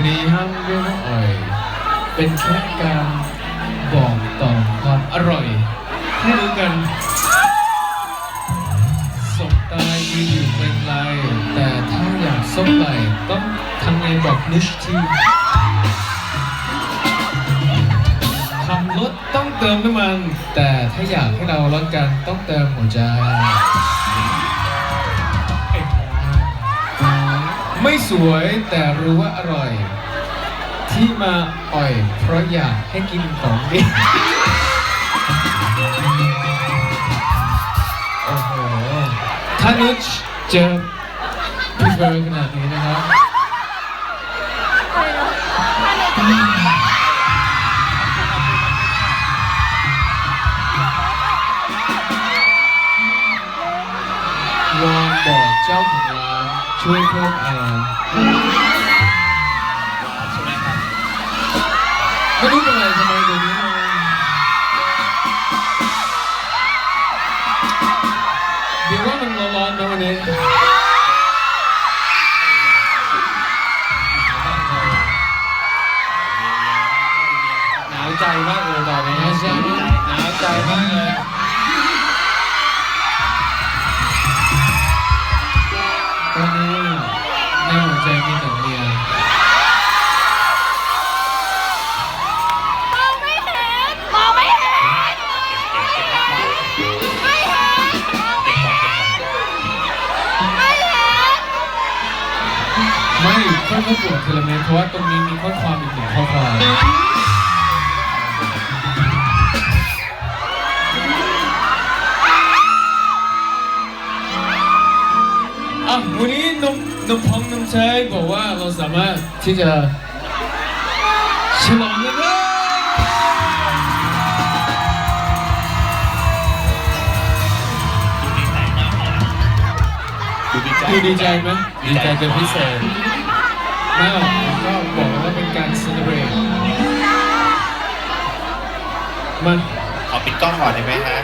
วันนี้ห้ามเรียกว่าอ่อย เป็นแค่การบอกต่อความอร่อยให้รู้กันสบตายืนอยู่ไกลๆแต่ถ้าอยากซบไหลต้องทำไงบอกนิชทีทำรถต้องเติมน้ำมัน แต่ถ้าอยากให้เรารักกันต้องเติมหัวใจ สวยแต่รู้ว่าอร่อย ที่มาอ่อย เพราะอยากให้กินของดีโอ้โหถ้านุชเจอพี่เฟิร์ขนาดนี้นะครับวอนบอกเจ้าของ ร้านช่วยเพิ่มแอร์ไม่รู้เป็นไรทำไมเดี๋ยวนี้มันเดี๋ยวว่ามันร้อนๆนะวันนี้หนาวใจมากเลยตอนนี้ ตอนนี้ในหัวใจมีแต่เมียมองไม่เห็นมองไม่เห็นไม่เห็นไม่เห็นไม่ค่อยปวดทีลเม็ดเพราะว่าตรงนี้มีข้อความอีกหนึ่งข้อความ อะวันนี้นมนมพองนมใช้บอกว่าเราสามารถที่จะฉลองกันได้ดูดีใจดูดีใจไหมดีใจเป็นพิเศษไม่หรอกก็บอกว่าเป็นการ celebrate มันขอปิดกล้องก่อนได้ไหมฮะ